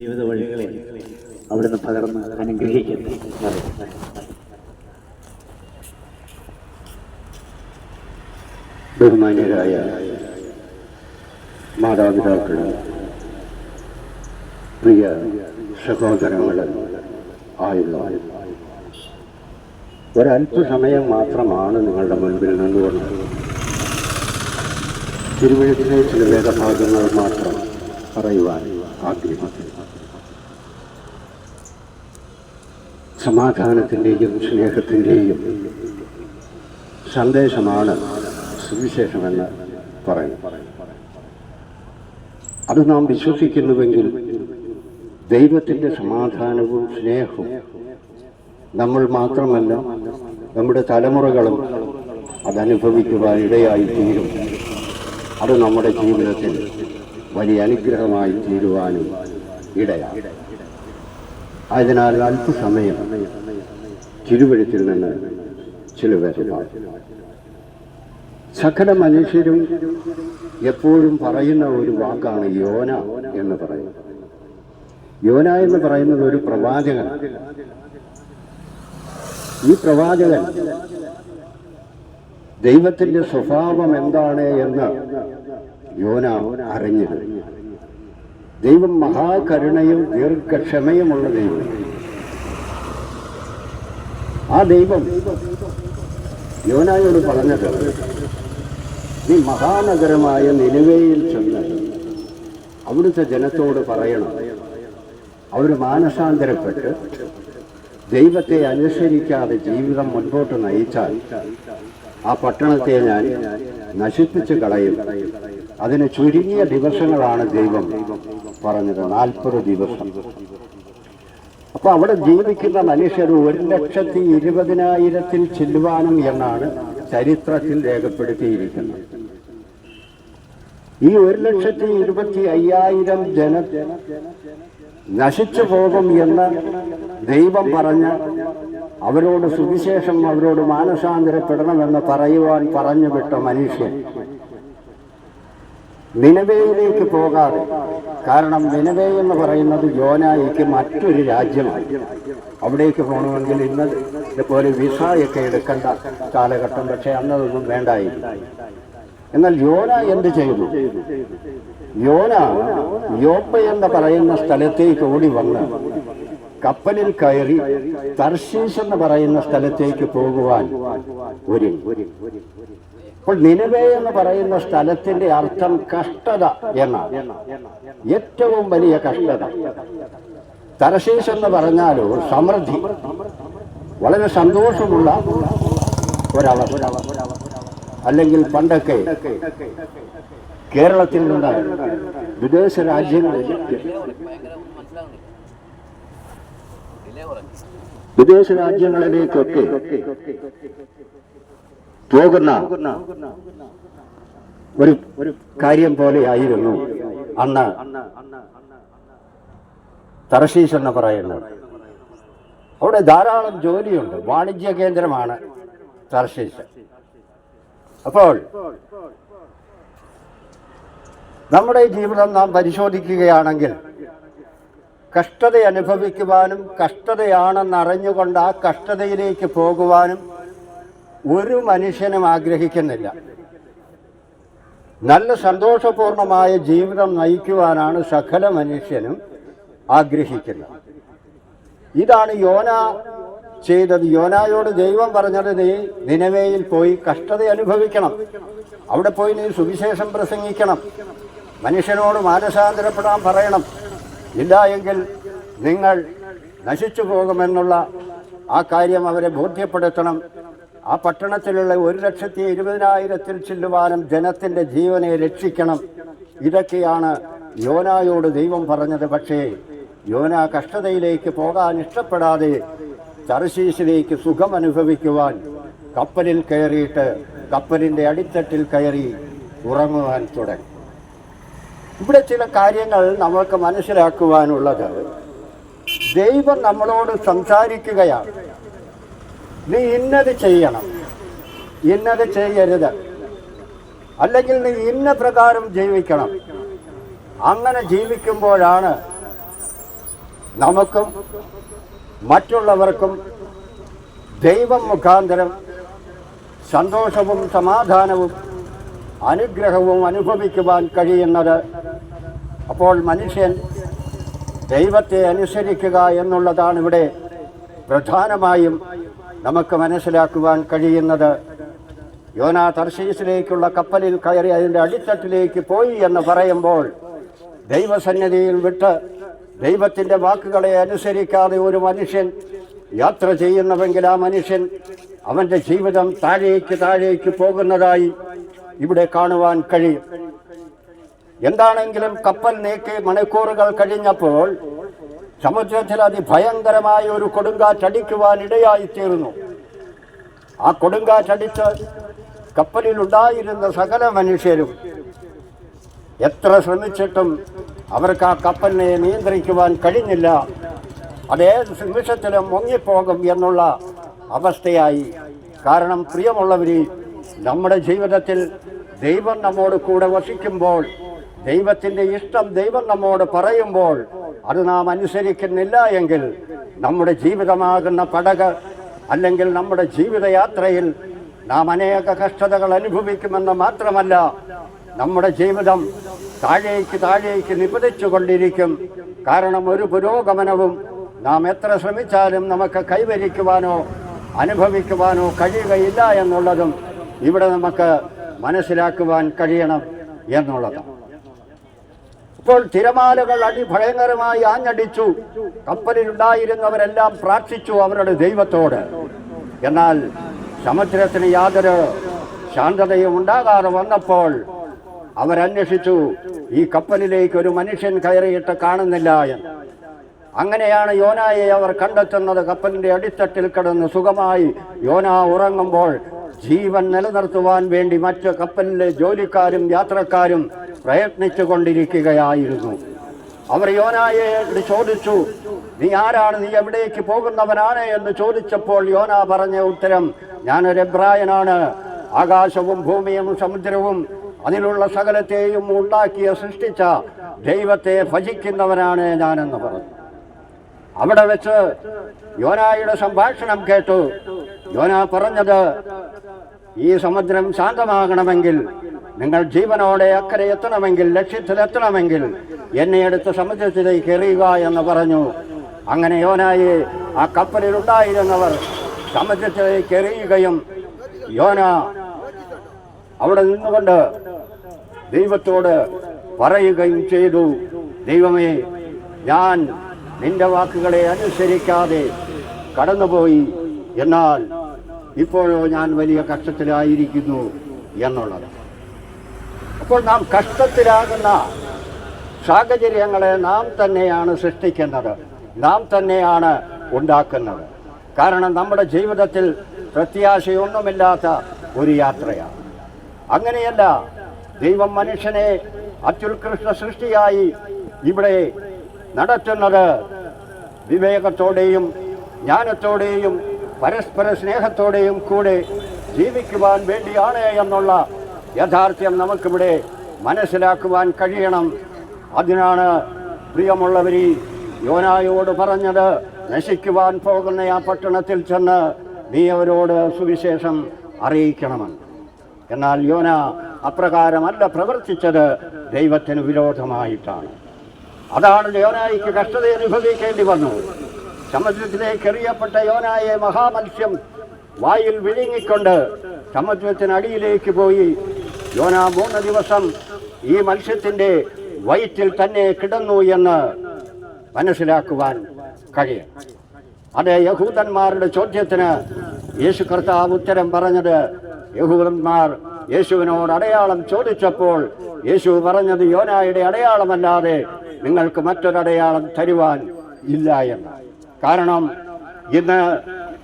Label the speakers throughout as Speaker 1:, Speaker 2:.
Speaker 1: ജീവിത വഴികളെ അവിടുന്ന് പകർന്ന് അനുഗ്രഹിക്കുന്നത്
Speaker 2: ബഹുമാന്യരായ മാതാപിതാക്കളും പ്രിയ സഹോദരങ്ങളും ആയുള്ള ഒരല്പസമയം മാത്രമാണ് നിങ്ങളുടെ മുൻപിൽ നിന്നുകൊണ്ട്. തിരുവഴുത്തിലെ ചില വേദഭാഗങ്ങൾ മാത്രം പറയുവാൻ ആഗ്രഹിക്കുന്നു. സമാധാനത്തിന്റെയും സ്നേഹത്തിന്റെയും സന്ദേശമാണ് സുവിശേഷമെന്ന് പറയും അത് നാം വിശ്വസിക്കുന്നുവെങ്കിൽ ദൈവത്തിന്റെ സമാധാനവും സ്നേഹവും നമ്മൾ മാത്രമല്ല നമ്മുടെ തലമുറകളും അതനുഭവിക്കുവാൻ ഇടയായി തീരും അത് നമ്മുടെ ജീവിതത്തിൽ വലിയ അനുഗ്രഹമായി തീരുവാനും ഇടയാണ് അതിനാൽ അല്പസമയം തിരുവഴുത്തിൽ നിന്ന് ചില പേര് സകല മനുഷ്യരും എപ്പോഴും പറയുന്ന ഒരു വാക്കാണ് യോന എന്ന് പറയുന്നത്. യോന എന്ന് പറയുന്നത് ഒരു പ്രവാചകൻ. ഈ പ്രവാചകൻ ദൈവത്തിന്റെ സ്വഭാവം എന്താണ് എന്ന് യോന അറിഞ്ഞത് ദൈവം മഹാകരുണയും ദീർഘക്ഷമയുമുള്ള ദൈവം. ആ ദൈവം യോനായോട് പറഞ്ഞത് നീ മഹാനഗരമായ നിലവേയിൽ ചെന്ന് അവിടുത്തെ ജനത്തോട് പറയണം. അവർ മാനസാന്തരപ്പെട്ട് ദൈവത്തെ അനുസരിക്കാതെ ജീവിതം മുൻപോട്ട് നയിച്ചാൽ ആ പട്ടണത്തെ ഞാൻ നശിപ്പിച്ച് കളയും. അതിന് ചുരുങ്ങിയ ദിവസങ്ങളാണ് ദൈവം പറഞ്ഞത് നാൽപ്പത് ദിവസം. അപ്പൊ അവിടെ ജീവിക്കുന്ന മനുഷ്യർ ഒരു ലക്ഷത്തി ഇരുപതിനായിരത്തിൽ ചെല്ലുവാനും എന്നാണ് ചരിത്രത്തിൽ രേഖപ്പെടുത്തിയിരിക്കുന്നത്. ഈ ഒരു ലക്ഷത്തി ഇരുപത്തി അയ്യായിരം ജന നശിച്ചു പോകും എന്ന് ദൈവം പറഞ്ഞ് അവരോട് സുവിശേഷം അവരോട് മാനസാന്തരപ്പെടണമെന്ന് പറയുവാൻ പറഞ്ഞു വിട്ട മനുഷ്യൻ നിലവയിലേക്ക് പോകാതെ. കാരണം നിലവേ എന്ന് പറയുന്നത് യോനായിക്ക് മറ്റൊരു രാജ്യമാണ്. അവിടേക്ക് പോകണമെങ്കിൽ ഇന്ന് ഇതുപോലെ വിസയൊക്കെ എടുക്കേണ്ട കാലഘട്ടം. പക്ഷെ അന്നതൊന്നും വേണ്ടായിരുന്നു. എന്നാൽ യോന എന്ത് ചെയ്തു? യോന യോപ്പ എന്ന് പറയുന്ന സ്ഥലത്തേക്ക് ഓടി വന്ന് കപ്പലിൽ കയറി തർശീസ് എന്ന് പറയുന്ന സ്ഥലത്തേക്ക് പോകുവാൻ ഒരു അപ്പോൾ നിലവേ എന്ന് പറയുന്ന സ്ഥലത്തിന്റെ അർത്ഥം കഷ്ടത എന്നാണ്. ഏറ്റവും വലിയ കഷ്ടത. തരശീസ് എന്ന് പറഞ്ഞാലോ സമൃദ്ധി. വളരെ സന്തോഷമുള്ള ഒരവസ്ഥ. അല്ലെങ്കിൽ പണ്ടൊക്കെ കേരളത്തിൽ നിന്ന് വിദേശ രാജ്യങ്ങളിൽ വിദേശ രാജ്യങ്ങളിലേക്കൊക്കെ പോകുന്ന ഒരു ഒരു കാര്യം പോലെയായിരുന്നു അന്ന് തറശീസ് എന്ന് പറയുന്നത്. അവിടെ ധാരാളം ജോലിയുണ്ട്. വാണിജ്യ കേന്ദ്രമാണ് തർശീസ് അപ്പോൾ നമ്മുടെ ജീവിതം നാം പരിശോധിക്കുകയാണെങ്കിൽ കഷ്ടത അനുഭവിക്കുവാനും കഷ്ടതയാണെന്ന് അറിഞ്ഞുകൊണ്ട് ആ കഷ്ടതയിലേക്ക് പോകുവാനും ഒരു മനുഷ്യനും ആഗ്രഹിക്കുന്നില്ല. നല്ല സന്തോഷപൂർണമായ ജീവിതം നയിക്കുവാനാണ് സകല മനുഷ്യനും ആഗ്രഹിക്കുന്നത്. ഇതാണ് യോന ചെയ്തത്. യോനായോട് ദൈവം പറഞ്ഞത് നീ നിലവേയിൽ പോയി കഷ്ടത അനുഭവിക്കണം. അവിടെ പോയി നീ സുവിശേഷം പ്രസംഗിക്കണം. മനുഷ്യനോട് മാനസാന്തരപ്പെടാൻ പറയണം. ഇല്ല എങ്കിൽ നിങ്ങൾ നശിച്ചു പോകുമെന്നുള്ള ആ കാര്യം അവരെ ബോധ്യപ്പെടുത്തണം. ആ പട്ടണത്തിലുള്ള ഒരു ലക്ഷത്തി ഇരുപതിനായിരത്തിൽ ചെല്ലുവാനും ജനത്തിന്റെ ജീവനെ രക്ഷിക്കണം. ഇതൊക്കെയാണ് യോനായോട് ദൈവം പറഞ്ഞത്. പക്ഷേ യോന കഷ്ടതയിലേക്ക് പോകാൻ ഇഷ്ടപ്പെടാതെ തർശീസിലേക്ക് സുഖം അനുഭവിക്കുവാൻ കപ്പലിൽ കയറിയിട്ട് കപ്പലിന്റെ അടിത്തട്ടിൽ കയറി ഉറങ്ങുവാൻ തുടങ്ങി. ഇവിടെ ചില കാര്യങ്ങൾ നമ്മൾക്ക് മനസ്സിലാക്കുവാനുള്ളത്. ദൈവം നമ്മളോട് സംസാരിക്കുകയാണ്. നീ ഇന്നത് ചെയ്യണം. ഇന്നത് ചെയ്യരുത്. അല്ലെങ്കിൽ നീ ഇന്ന പ്രകാരം ജീവിക്കണം. അങ്ങനെ ജീവിക്കുമ്പോഴാണ് നമുക്കും മറ്റുള്ളവർക്കും ദൈവം മുഖാന്തരം സന്തോഷവും സമാധാനവും അനുഗ്രഹവും അനുഭവിക്കുവാൻ കഴിയുന്നത് അപ്പോൾ മനുഷ്യൻ ദൈവത്തെ അനുസരിക്കുക എന്നുള്ളതാണ് ഇവിടെ പ്രധാനമായും നമുക്ക് മനസ്സിലാക്കുവാൻ കഴിയുന്നത് യോനാ തർശീസിലേക്കുള്ള കപ്പലിൽ കയറി അതിന്റെ അടിത്തട്ടിലേക്ക് പോയി എന്ന് പറയുമ്പോൾ ദൈവസന്നിധിയിൽ വിട്ട് ദൈവത്തിന്റെ വാക്കുകളെ അനുസരിക്കാതെ ഒരു മനുഷ്യൻ യാത്ര ചെയ്യുന്നുവെങ്കിൽ ആ മനുഷ്യൻ അവന്റെ ജീവിതം താഴേക്ക് താഴേക്ക് പോകുന്നതായി ഇവിടെ കാണുവാൻ കഴിയും. എന്താണെങ്കിലും കപ്പൽ നീക്കി മണിക്കൂറുകൾ കഴിഞ്ഞപ്പോൾ സമുദ്രത്തിൽ അതിഭയങ്കരമായ ഒരു കൊടുങ്കാറ്റടിക്കുവാൻ ഇടയായിത്തീർന്നു ആ കൊടുങ്കാറ്റടിച്ച് കപ്പലിലുണ്ടായിരുന്ന സകല മനുഷ്യരും എത്ര ശ്രമിച്ചിട്ടും അവർക്ക് ആ കപ്പലിനെ നിയന്ത്രിക്കുവാൻ കഴിഞ്ഞില്ല. അതേ നിമിഷത്തിലും മുങ്ങിപ്പോകും എന്നുള്ള അവസ്ഥയായി. കാരണം പ്രിയമുള്ളവരെ നമ്മുടെ ജീവിതത്തിൽ ദൈവം നമ്മോട് കൂടെ വസിക്കുമ്പോൾ ദൈവത്തിന്റെ ഇഷ്ടം ദൈവം നമ്മോട് പറയുമ്പോൾ അത് നാം അനുസരിക്കുന്നില്ല എങ്കിൽ നമ്മുടെ ജീവിതമാകുന്ന പടക അല്ലെങ്കിൽ നമ്മുടെ ജീവിതയാത്രയിൽ നാം അനേക കഷ്ടതകൾ അനുഭവിക്കുമെന്ന് മാത്രമല്ല നമ്മുടെ ജീവിതം താഴേക്ക് താഴേക്ക് നിപതിച്ചു കൊണ്ടിരിക്കും. കാരണം ഒരു പുരോഗമനവും നാം എത്ര ശ്രമിച്ചാലും നമുക്ക് കൈവരിക്കുവാനോ അനുഭവിക്കുവാനോ കഴിയുകയില്ല എന്നുള്ളതും ഇവിടെ നമുക്ക് മനസ്സിലാക്കുവാൻ കഴിയണം എന്നുള്ളതാണ്. ഇപ്പോൾ തിരമാലകൾ അടിഭയങ്കരമായി ആഞ്ഞടിച്ചു. കപ്പലിലുണ്ടായിരുന്നവരെല്ലാം പ്രാർത്ഥിച്ചു അവരുടെ ദൈവത്തോട്. എന്നാൽ സമുദ്രത്തിന് യാതൊരു ശാന്തതയും ഉണ്ടാകാതെ വന്നപ്പോൾ അവരന്വേഷിച്ചു ഈ കപ്പലിലേക്ക് ഒരു മനുഷ്യൻ കയറിയിട്ട് കാണുന്നില്ല എന്ന്. അങ്ങനെയാണ് യോനായെ അവർ കണ്ടെത്തുന്നത്. കപ്പലിന്റെ അടിത്തട്ടിൽ കിടന്ന് സുഖമായി യോന ഉറങ്ങുമ്പോൾ ജീവൻ നിലനിർത്തുവാൻ വേണ്ടി മറ്റ് കപ്പലിലെ ജോലിക്കാരും യാത്രക്കാരും പ്രയത്നിച്ചു കൊണ്ടിരിക്കുകയായിരുന്നു അവർ യോനായെ ചോദിച്ചു നീ ആരാണ്? നീ എവിടേക്ക് പോകുന്നവനാണ്? എന്ന് ചോദിച്ചപ്പോൾ യോന പറഞ്ഞ ഉത്തരം ഞാനൊരു എബ്രായനാണ്. ആകാശവും ഭൂമിയും സമുദ്രവും അതിലുള്ള സകലത്തെയും ഉണ്ടാക്കിയ സൃഷ്ടിച്ച ദൈവത്തെ ഭജിക്കുന്നവനാണ് ഞാനെന്ന് പറഞ്ഞു. അവിടെ വെച്ച് യോനായുടെ സംഭാഷണം കേട്ടു. യോന പറഞ്ഞത് ഈ സമുദ്രം ശാന്തമാകണമെങ്കിൽ നിങ്ങൾ ജീവനോടെ അക്കരെ എത്തണമെങ്കിൽ ലക്ഷ്യത്തിലെത്തണമെങ്കിൽ എന്നെ എടുത്ത് സമുദ്രത്തിലേക്ക് എറിയുക എന്ന് പറഞ്ഞു. അങ്ങനെ യോനായി ആ കപ്പലിൽ ഉണ്ടായിരുന്നവർ സമുദ്രത്തിലേക്ക് എറിയുകയും യോന അവിടെ നിന്നുകൊണ്ട് ദൈവത്തോട് പറയുകയും ചെയ്തു. ദൈവമേ ഞാൻ നിന്റെ വാക്കുകളെ അനുസരിക്കാതെ കടന്നുപോയി. എന്നാൽ ഇപ്പോഴോ ഞാൻ വലിയ കഷ്ടത്തിലായിരിക്കുന്നു എന്നുള്ളത്. അപ്പോൾ നാം കഷ്ടത്തിലാകുന്ന സാഹചര്യങ്ങളെ നാം തന്നെയാണ് സൃഷ്ടിക്കുന്നത്. നാം തന്നെയാണ് ഉണ്ടാക്കുന്നത്. കാരണം നമ്മുടെ ജീവിതത്തിൽ പ്രത്യാശയൊന്നുമില്ലാത്ത ഒരു യാത്രയാണ്. അങ്ങനെയല്ല ദൈവം മനുഷ്യനെ അത്യുത്കൃഷ്ട സൃഷ്ടിയായി ഇവിടെ നടത്തുന്നത് വിവേകത്തോടെയും ജ്ഞാനത്തോടെയും പരസ്പര സ്നേഹത്തോടെയും കൂടെ ജീവിക്കുവാൻ വേണ്ടിയാണ് എന്നുള്ള യാഥാർത്ഥ്യം നമുക്കിവിടെ മനസ്സിലാക്കുവാൻ കഴിയണം. അതിനാണ് പ്രിയമുള്ളവരി യോനായോട് പറഞ്ഞത് നശിക്കുവാൻ പോകുന്ന ആ പട്ടണത്തിൽ ചെന്ന് നീ അവരോട് സുവിശേഷം അറിയിക്കണമെന്ന്. എന്നാൽ യോന അപ്രകാരമല്ല പ്രവർത്തിച്ചത് ദൈവത്തിന് വിരോധമായിട്ടാണ്. അതാണ് യോനായിക്ക് കഷ്ടത അനുഭവിക്കേണ്ടി വന്നു സമുദ്രത്തിലേക്ക് എറിയപ്പെട്ട യോനായ മഹാമത്സ്യം വായിൽ വിഴുങ്ങിക്കൊണ്ട് സമുദ്രത്തിനടിയിലേക്ക് പോയി. യോന മൂന്ന് ദിവസം ഈ മത്സ്യത്തിന്റെ വയറ്റിൽ തന്നെ കിടന്നു എന്ന് മനസ്സിലാക്കുവാൻ കഴിയും. അത് യഹൂദന്മാരുടെ ചോദ്യത്തിന് യേശു കർത്താവ് ഉത്തരം പറഞ്ഞത് യഹൂദന്മാർ യേശുവിനോട് അടയാളം ചോദിച്ചപ്പോൾ യേശു പറഞ്ഞത് യോനായുടെ അടയാളമല്ലാതെ നിങ്ങൾക്ക് മറ്റൊരടയാളം തരുവാൻ ഇല്ല എന്ന്. കാരണം ഇന്ന്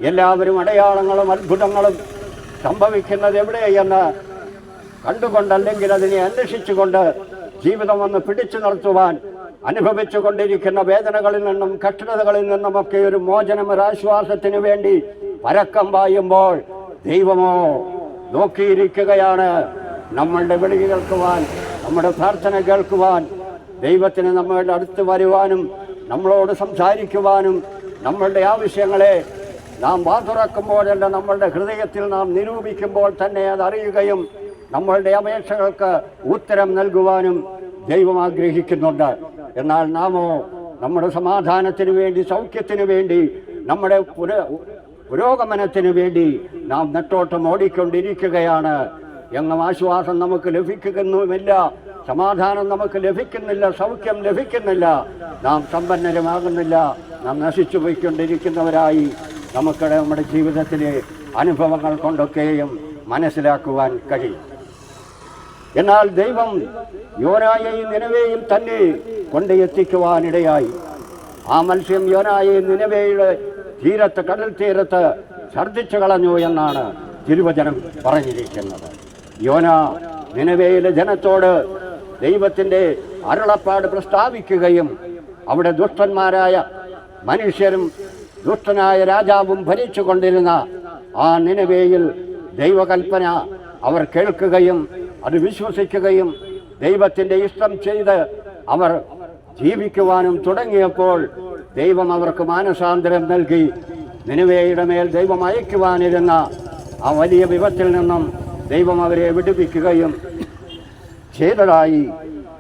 Speaker 2: എല്ലാവരും അടയാളങ്ങളും അത്ഭുതങ്ങളും സംഭവിക്കുന്നത് എവിടെയെന്ന് കണ്ടുകൊണ്ടല്ലെങ്കിൽ അതിനെ അന്വേഷിച്ചുകൊണ്ട് ജീവിതം ഒന്ന് പിടിച്ചു നിർത്തുവാൻ അനുഭവിച്ചു കൊണ്ടിരിക്കുന്ന വേദനകളിൽ നിന്നും കഷ്ടതകളിൽ നിന്നുമൊക്കെ ഒരു മോചനം ഒരു ആശ്വാസത്തിന് വേണ്ടി പരക്കം പായുമ്പോൾ ദൈവമോ നോക്കിയിരിക്കുകയാണ് നമ്മളുടെ വിളി കേൾക്കുവാൻ നമ്മുടെ പ്രാർത്ഥന കേൾക്കുവാൻ ദൈവത്തിന് നമ്മളുടെ അടുത്ത് വരുവാനും നമ്മളോട് സംസാരിക്കുവാനും നമ്മളുടെ ആവശ്യങ്ങളെ നാം വാതുറക്കുമ്പോഴല്ല നമ്മളുടെ ഹൃദയത്തിൽ നാം നിരൂപിക്കുമ്പോൾ തന്നെ അത് അറിയുകയും നമ്മളുടെ അപേക്ഷകൾക്ക് ഉത്തരം നൽകുവാനും ദൈവം ആഗ്രഹിക്കുന്നുണ്ട്. എന്നാൽ നാമോ നമ്മുടെ സമാധാനത്തിന് വേണ്ടി സൗഖ്യത്തിന് വേണ്ടി നമ്മുടെ പുര പുരോഗമനത്തിന് വേണ്ടി നാം നെട്ടോട്ടം ഓടിക്കൊണ്ടിരിക്കുകയാണ്. എങ്ങും ആശ്വാസം നമുക്ക് ലഭിക്കുന്നുമില്ല സമാധാനം നമുക്ക് ലഭിക്കുന്നില്ല സൗഖ്യം ലഭിക്കുന്നില്ല നാം സമ്പന്നരുമാകുന്നില്ല. നാം നശിച്ചു പോയിക്കൊണ്ടിരിക്കുന്നവരായി നമുക്ക് നമ്മുടെ ജീവിതത്തിലെ അനുഭവങ്ങൾ കൊണ്ടൊക്കെയും മനസ്സിലാക്കുവാൻ കഴിയും. എന്നാൽ ദൈവം യോനായെയും നിലവേയും തന്നെ കൊണ്ട് എത്തിക്കുവാനിടയായി ആ മത്സ്യം യോനായെയും നിലവേയുടെ തീരത്ത് കടൽ തീരത്ത് ഛർദ്ദിച്ചു കളഞ്ഞു എന്നാണ് തിരുവചനം പറഞ്ഞിരിക്കുന്നത്. യോന നിലവേയിലെ ജനത്തോട് ദൈവത്തിന്റെ അരുളപ്പാട് പ്രസ്താവിക്കുകയും അവിടെ ദുഷ്ടന്മാരായ മനുഷ്യരും ദുഷ്ടനായ രാജാവും ഭരിച്ചുകൊണ്ടിരുന്ന ആ നിലവേയിൽ ദൈവകൽപ്പന അവർ കേൾക്കുകയും അത് വിശ്വസിക്കുകയും ദൈവത്തിന്റെ ഇഷ്ടം ചെയ്ത് അവർ ജീവിക്കുവാനും തുടങ്ങിയപ്പോൾ ദൈവം അവർക്ക് മാനസാന്തരം നൽകി നിലവേയുടെ മേൽ ദൈവം അയക്കുവാനിരുന്ന ആ വലിയ വിപത്തിൽ നിന്നും ദൈവം അവരെ വിടുവിക്കുകയും ചെയ്തതായി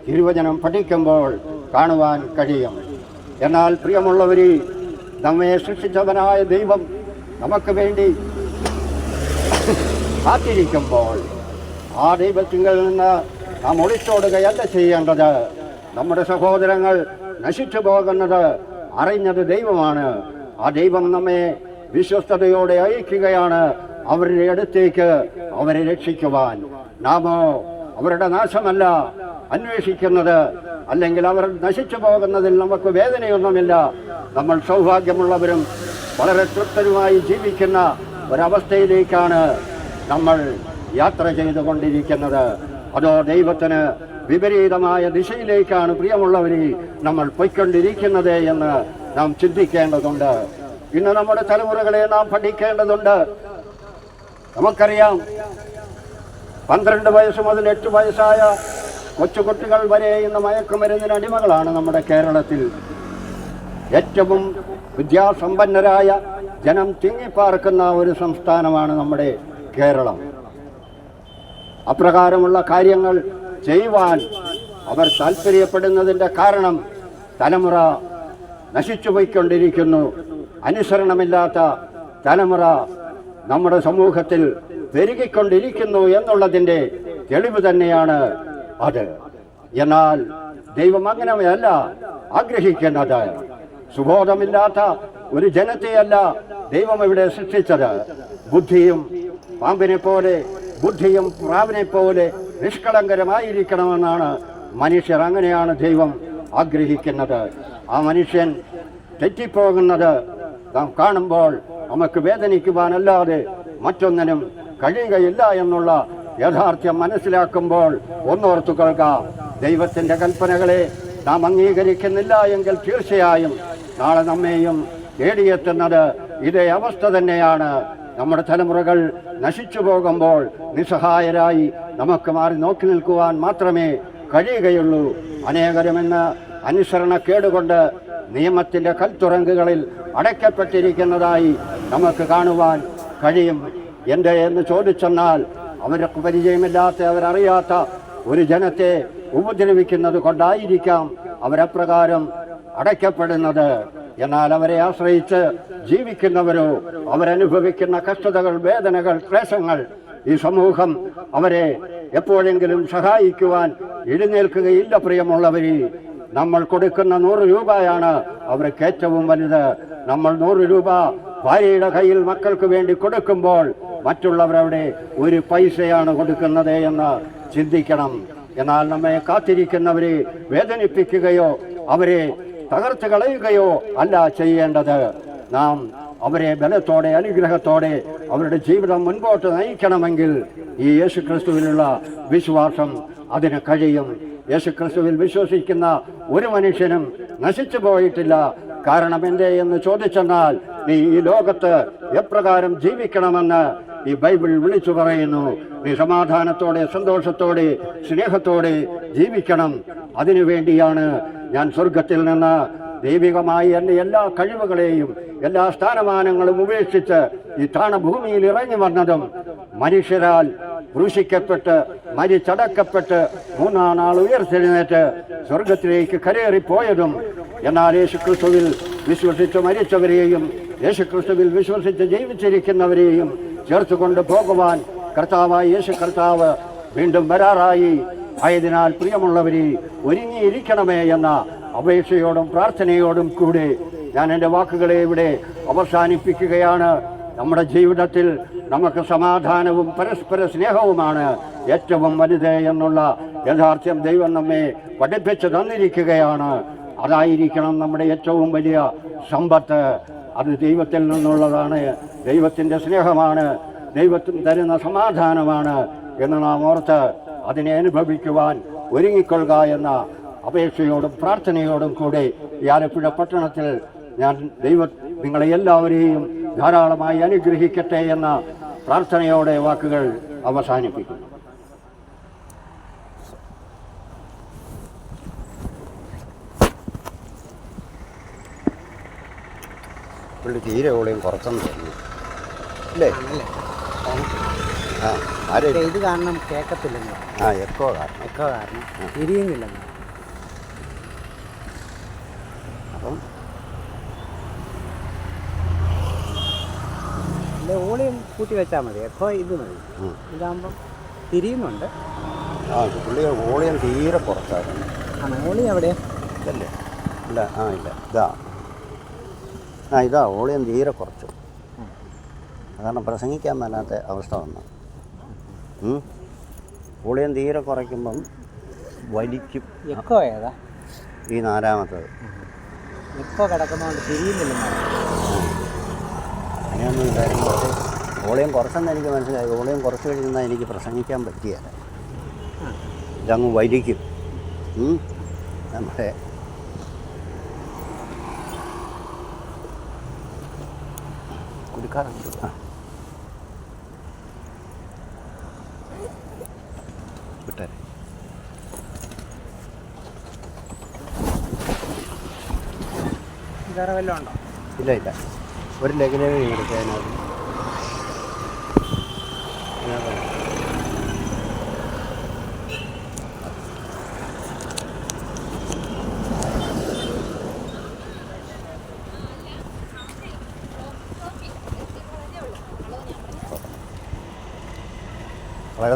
Speaker 2: തിരുവചനം പഠിക്കുമ്പോൾ കാണുവാൻ കഴിയും. എന്നാൽ പ്രിയമുള്ളവരെ നമ്മെ സൃഷ്ടിച്ചവനായ ദൈവം നമുക്ക് വേണ്ടി കാത്തിരിക്കുമ്പോൾ ആ ദൈവത്തിങ്കിൽ നിന്ന് നാം ഒളിച്ചോടുകയല്ല ചെയ്യേണ്ടത്. നമ്മുടെ സഹോദരങ്ങൾ നശിച്ചു പോകുന്നത് അറിഞ്ഞത് ദൈവമാണ്. ആ ദൈവം നമ്മെ വിശ്വസ്തതയോടെ അയക്കുകയാണ്. അവരുടെ അടുത്തേക്ക് അവരെ രക്ഷിക്കുവാൻ. നാമോ അവരുടെ നാശമല്ല അന്വേഷിക്കുന്നത് അല്ലെങ്കിൽ അവർ നശിച്ചു പോകുന്നതിൽ നമുക്ക് വേദനയൊന്നുമില്ല. നമ്മൾ സൗഭാഗ്യമുള്ളവരും വളരെ തൃപ്തരുമായി ജീവിക്കുന്ന ഒരവസ്ഥയിലേക്കാണ് നമ്മൾ യാത്ര ചെയ്തുകൊണ്ടിരിക്കുന്നത്. അതോ ദൈവത്തിന് വിപരീതമായ ദിശയിലേക്കാണ് പ്രിയമുള്ളവരിൽ നമ്മൾ പൊയ്ക്കൊണ്ടിരിക്കുന്നത് എന്ന് നാം ചിന്തിക്കേണ്ടതുണ്ട്. ഇന്ന് നമ്മുടെ തലമുറകളെ നാം പഠിക്കേണ്ടതുണ്ട്. നമുക്കറിയാം പന്ത്രണ്ട് വയസ്സ് മുതൽ എട്ട് വയസ്സായ കൊച്ചുകുട്ടികൾ വരെ ഇന്ന് മയക്കുമരുന്നിന് അടിമകളാണ് നമ്മുടെ കേരളത്തിൽ. ഏറ്റവും വിദ്യാസമ്പന്നരായ ജനം തിങ്ങിപ്പാർക്കുന്ന ഒരു സംസ്ഥാനമാണ് നമ്മുടെ കേരളം. അപ്രകാരമുള്ള കാര്യങ്ങൾ ചെയ്യുവാൻ അവർ താല്പര്യപ്പെടുന്നതിന്റെ കാരണം തലമുറ നശിച്ചു പോയിക്കൊണ്ടിരിക്കുന്നു. അനുസരണമില്ലാത്ത തലമുറ നമ്മുടെ സമൂഹത്തിൽ പെരുകിക്കൊണ്ടിരിക്കുന്നു എന്നുള്ളതിന്റെ തെളിവ് തന്നെയാണ് അത്. എന്നാൽ ദൈവം അങ്ങനെയല്ല ആഗ്രഹിക്കുന്നത് സുബോധമില്ലാത്ത ഒരു ജനത്തെയല്ല ദൈവം ഇവിടെ സൃഷ്ടിച്ചത്. ബുദ്ധിയും പാമ്പിനെ പോലെ ബുദ്ധിയും പ്രാവിനെ പോലെ നിഷ്കളങ്കരമായിരിക്കണമെന്നാണ് മനുഷ്യർ അങ്ങനെയാണ് ദൈവം ആഗ്രഹിക്കുന്നത്. ആ മനുഷ്യൻ തെറ്റിപ്പോകുന്നത് നാം കാണുമ്പോൾ നമുക്ക് വേദനിക്കുവാനല്ലാതെ മറ്റൊന്നിനും കഴിയുകയില്ല എന്നുള്ള യാഥാർത്ഥ്യം മനസ്സിലാക്കുമ്പോൾ ഒന്നോർത്തു കേൾക്കാം. ദൈവത്തിന്റെ കൽപ്പനകളെ നാം അംഗീകരിക്കുന്നില്ല എങ്കിൽ തീർച്ചയായും നാളെ നമ്മെയും തേടിയെത്തുന്നത് ഇതേ അവസ്ഥ തന്നെയാണ്. നമ്മുടെ തലമുറകൾ നശിച്ചു പോകുമ്പോൾ നിസ്സഹായരായി നമുക്ക് മാറി നോക്കി നിൽക്കുവാൻ മാത്രമേ കഴിയുകയുള്ളൂ. അനേകരമെന്ന് അനുസരണക്കേടുകൊണ്ട് നിയമത്തിന്റെ കൽത്തുറങ്കുകളിൽ അടയ്ക്കപ്പെട്ടിരിക്കുന്നതായി നമുക്ക് കാണുവാൻ കഴിയും. എന്റെ എന്ന് ചോദിച്ചെന്നാൽ അവർക്ക് പരിചയമില്ലാത്ത അവരറിയാത്ത ഒരു ജനത്തെ ഉപദ്രവിക്കുന്നത് കൊണ്ടായിരിക്കാം അവരപ്രകാരം അടയ്ക്കപ്പെടുന്നത്. എന്നാൽ അവരെ ആശ്രയിച്ച് ജീവിക്കുന്നവരോ അവരനുഭവിക്കുന്ന കഷ്ടതകൾ വേദനകൾ ക്ലേശങ്ങൾ ഈ സമൂഹം അവരെ എപ്പോഴെങ്കിലും സഹായിക്കുവാൻ എഴുന്നേൽക്കുകയില്ല പ്രിയമുള്ളവരെ. നമ്മൾ കൊടുക്കുന്ന നൂറ് രൂപയാണ് അവർക്ക് ഏറ്റവും വലുത്. നമ്മൾ നൂറ് രൂപ ഭാര്യയുടെ കയ്യിൽ മക്കൾക്ക് വേണ്ടി കൊടുക്കുമ്പോൾ മറ്റുള്ളവരവിടെ ഒരു പൈസയാണ് കൊടുക്കുന്നത് എന്ന് ചിന്തിക്കണം. എന്നാൽ നമ്മെ കാത്തിരിക്കുന്നവരെ വേദനിപ്പിക്കുകയോ അവരെ തകർത്ത് കളയുകയോ അല്ല ചെയ്യേണ്ടത്. നാം അവരെ ബലത്തോടെ അനുഗ്രഹത്തോടെ അവരുടെ ജീവിതം മുൻപോട്ട് നയിക്കണമെങ്കിൽ ഈ യേശു ക്രിസ്തുവിനുള്ള വിശ്വാസം അതിന് കഴിയും. യേശു ക്രിസ്തുവിൽ വിശ്വസിക്കുന്ന ഒരു മനുഷ്യനും നശിച്ചു പോയിട്ടില്ല. കാരണം എന്തേ എന്ന് ചോദിച്ചെന്നാൽ നീ ഈ ലോകത്ത് എപ്രകാരം ജീവിക്കണമെന്ന് ഈ ബൈബിൾ വിളിച്ചു പറയുന്നു. നീ സമാധാനത്തോടെ സന്തോഷത്തോടെ സ്നേഹത്തോടെ ജീവിക്കണം. അതിനുവേണ്ടിയാണ് ഞാൻ സ്വർഗത്തിൽ നിന്ന് ദൈവികമായി എന്റെ എല്ലാ കഴിവുകളെയും എല്ലാ സ്ഥാനമാനങ്ങളും ഉപേക്ഷിച്ച് ഈ താണഭൂമിയിൽ ഇറങ്ങി വന്നതും മനുഷ്യരാൽ ക്രൂശിക്കപ്പെട്ട് മരിച്ചടക്കപ്പെട്ട് മൂന്നാം നാൾ ഉയർത്തെഴുന്നേറ്റ് സ്വർഗത്തിലേക്ക് കരയേറിപ്പോയതും എന്നാൽ യേശുക്രിസ്തുവിൽ വിശ്വസിച്ച് മരിച്ചവരെയും യേശുക്രിസ്തുവിൽ വിശ്വസിച്ച് ജീവിച്ചിരിക്കുന്നവരെയും ചേർത്തുകൊണ്ട് പോകുവാൻ കർത്താവായ യേശു കർത്താവ് വീണ്ടും വരാറായി. ആയതിനാൽ പ്രിയമുള്ളവരെ ഒരുങ്ങിയിരിക്കണമേ എന്ന അപേക്ഷയോടും പ്രാർത്ഥനയോടും കൂടെ ഞാൻ എന്റെ വാക്കുകളെ ഇവിടെ അവസാനിപ്പിക്കുകയാണ്. നമ്മുടെ ജീവിതത്തിൽ നമുക്ക് സമാധാനവും പരസ്പര സ്നേഹവുമാണ് ഏറ്റവും വലുത് എന്നുള്ള യഥാർത്ഥ്യം ദൈവം നമ്മെ പഠിപ്പിച്ചു തന്നിരിക്കുകയാണ്. അതായിരിക്കണം നമ്മുടെ ഏറ്റവും വലിയ സമ്പത്ത്. അത് ദൈവത്തിൽ നിന്നുള്ളതാണ്. ദൈവത്തിന്റെ സ്നേഹമാണ്. ദൈവത്തിന് തരുന്ന സമാധാനമാണ് എന്ന് നാം ഓർത്ത് അതിനെ അനുഭവിക്കുവാൻ ഒരുങ്ങിക്കൊള്ളുക എന്ന അപേക്ഷയോടും പ്രാർത്ഥനയോടും കൂടി ഈ ആലപ്പുഴ പട്ടണത്തിൽ ഞാൻ ദൈവ നിങ്ങളെ എല്ലാവരെയും ധാരാളമായി അനുഗ്രഹിക്കട്ടെ എന്ന പ്രാർത്ഥനയോടെ വാക്കുകൾ അവസാനിപ്പിക്കുന്നു. പുള്ളി തീരെ ഓളിയും കുറച്ചെന്ന് തോന്നുന്നു അല്ലേ ആ ആരെ?
Speaker 3: ഇത് കാരണം കേൾക്കത്തില്ലെന്ന്
Speaker 2: ആ എക്കോ കാരണം.
Speaker 3: എക്കോ കാരണം. തിരിയുന്നില്ലെന്ന്
Speaker 2: അപ്പം?
Speaker 3: അല്ല ഓളിയും കൂട്ടി വെച്ചാൽ മതി. എക്കോ ഇത് മതി. ഇതാകുമ്പം തിരിയുന്നുണ്ട്.
Speaker 2: ആ പുള്ളി ഓളിയം തീരെ കുറച്ചായിരുന്നു
Speaker 3: ആ ഓളി അവിടെ.
Speaker 2: ഇതല്ലേ? ഇല്ല ആ ഇല്ല. ഇതാ. ആ ഇതാ വോളിയം തീരെ കുറച്ചു. കാരണം പ്രസംഗിക്കാൻ മേലാത്ത അവസ്ഥ വന്നു വോളിയം ഓളിയം തീരെ കുറയ്ക്കുമ്പം വലിക്കും.
Speaker 3: എക്കോ ഏതാ?
Speaker 2: ഈ നാലാമത്തത്.
Speaker 3: എക്കോ കിടക്കുന്നതുകൊണ്ട് തിരിയുന്നില്ല.
Speaker 2: അങ്ങനെയൊന്നും ഇല്ലായിരുന്നു കുറച്ച് ഓളിയം കുറച്ചെന്ന് എനിക്ക് മനസ്സിലായി. വോളിയം കുറച്ച് കഴിഞ്ഞാൽ എനിക്ക് പ്രസംഗിക്കാൻ പറ്റിയല്ല ഇതങ്ങ് വലിക്കും. നമ്മുടെ കുടിക്കാറുണ്ട് ആ. വിട്ടേ
Speaker 3: വേറെ വല്ലതും ഉണ്ടോ?
Speaker 2: ഇല്ല ഇല്ല. ഒരു ലഗ്നവി എടുക്കുക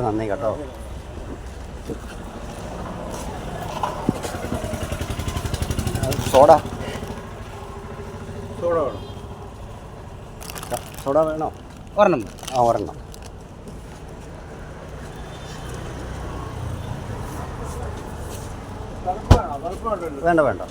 Speaker 2: വളരെ നന്ദി കേട്ടോ. സോഡ. സോഡ വേണോ.
Speaker 3: ഒരെണ്ണം.
Speaker 2: ആ ഒരെണ്ണം. വേണ്ട വേണ്ട.